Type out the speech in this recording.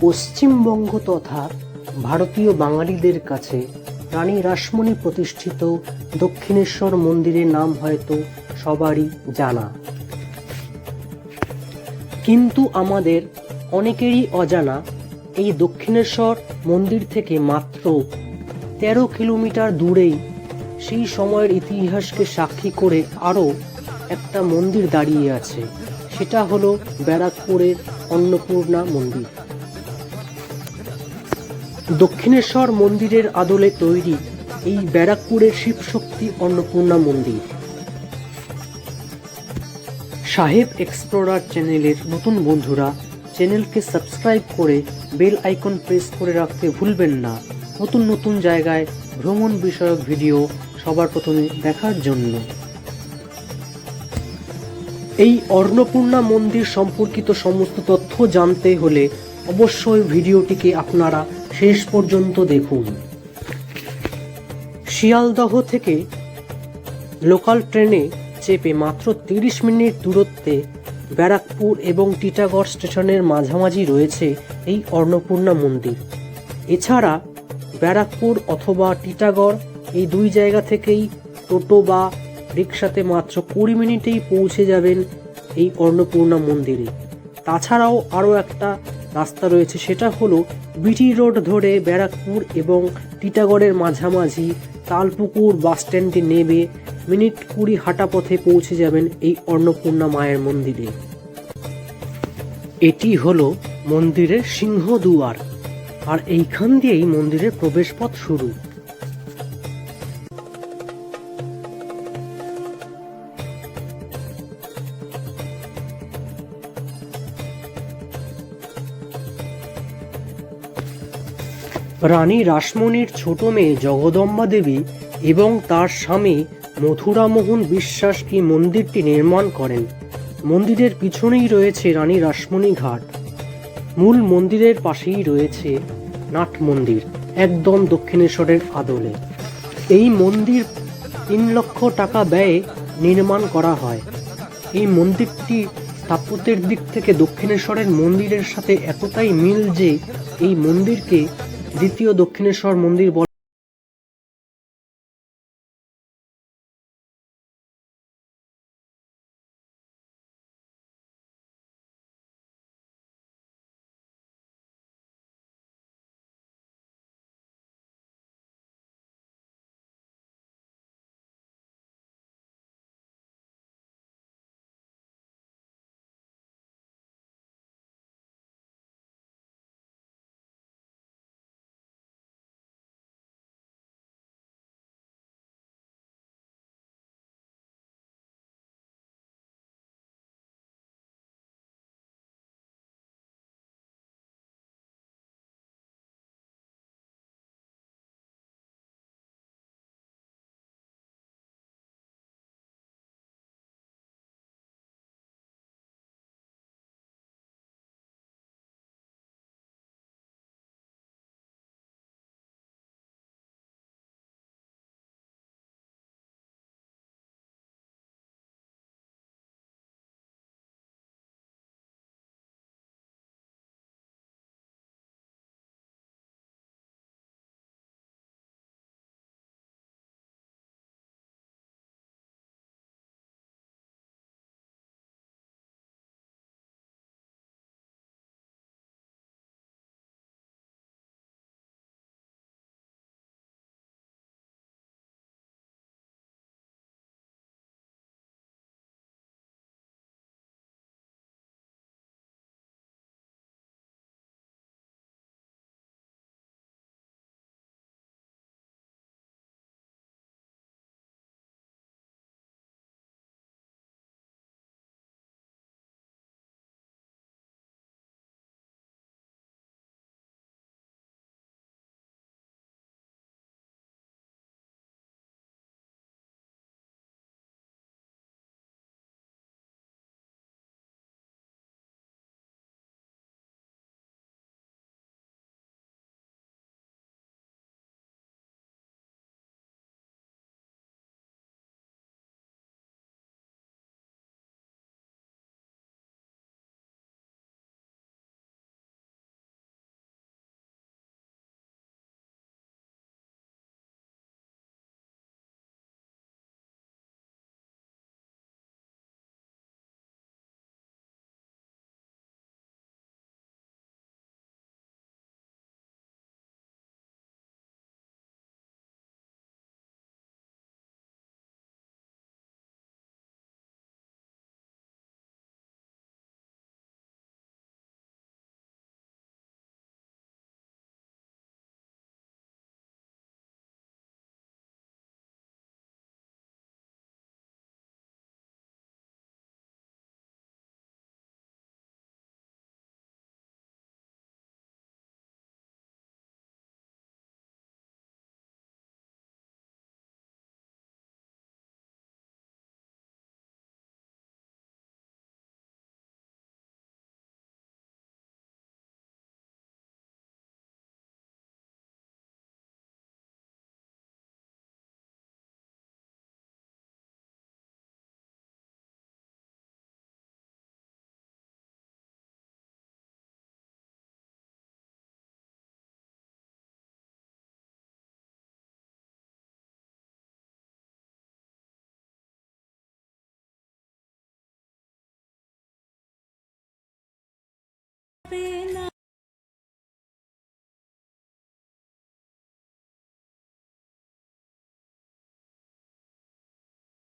পশ্চিমবঙ্গ তথা ভারতীয় বাঙালিদের কাছে রানী রাসমণি প্রতিষ্ঠিত দক্ষিণেশ্বর মন্দিরের নাম হয়তো সবারই জানা। কিন্তু আমাদের অনেকেরই অজানা এই দক্ষিণেশ্বর মন্দির থেকে মাত্র তেরো কিলোমিটার দূরেই সেই সময়ের ইতিহাসকে সাক্ষী করে আরও একটা মন্দির দাঁড়িয়ে আছে। সেটা হলো ব্যারাকপুরের অন্নপূর্ণা মন্দির। দক্ষিণেশ্বর মন্দিরের আদলে তৈরি এই ব্যারাকপুরের শিবশক্তি অন্নপূর্ণা মন্দির। সাহেব এক্সপ্লোরার চ্যানেলের নতুন বন্ধুরা, চ্যানেলকে সাবস্ক্রাইব করে বেল আইকন প্রেস করে রাখতে ভুলবেন না। নতুন নতুন জায়গায় ভ্রমণ বিষয়ক ভিডিও সবার প্রথমে দেখার জন্য। এই অন্নপূর্ণা মন্দির সম্পর্কিত সমস্ত তথ্য জানতে হলে অবশ্যই ভিডিওটিকে আপনারা শেষ পর্যন্ত দেখুন। শিয়ালদহ থেকে লোকাল ট্রেনে চেপে মাত্র তিরিশ মিনিট দূরত্বে ব্যারাকপুর এবং টিটাগড় স্টেশনের মাঝামাঝি রয়েছে এই অন্নপূর্ণা মন্দির। এছাড়া ব্যারাকপুর অথবা টিটাগড় এই দুই জায়গা থেকেই টোটো বা রিক্সাতে মাত্র কুড়ি মিনিটেই পৌঁছে যাবেন এই অন্নপূর্ণা মন্দিরে। তাছাড়াও আরও একটা রাস্তা রয়েছে সেটা হলো বিটি রোড ধরে ব্যারাকপুর এবং টিটাগড়ের মাঝামাঝি তালপুকুর বাস স্ট্যান্ডে নেবে মিনিট কুড়ি হাঁটা পথে পৌঁছে যাবেন এই অন্নপূর্ণা মায়ের মন্দিরে। এটি হলো মন্দিরের সিংহদুয়ার। আর এইখান দিয়েই মন্দিরের প্রবেশপথ শুরু। রানী রাসমণির ছোট মেয়ে জগদম্বা দেবী এবং তার স্বামী মথুরামোহন বিশ্বাস এই মন্দিরটি নির্মাণ করেন। মন্দিরের পিছনেই রয়েছে রানী রাসমণি ঘাট। মূল মন্দিরের পাশেই রয়েছে নাট মন্দির, একদম দক্ষিণেশ্বরের আদলে। এই মন্দির তিন লক্ষ টাকা ব্যয়ে নির্মাণ করা হয়। এই মন্দিরটি স্থাপত্যের দিক থেকে দক্ষিণেশ্বরের মন্দিরের সাথে এতটাই মিল যে এই মন্দিরকে দ্বিতীয় দক্ষিণেশ্বর মন্দির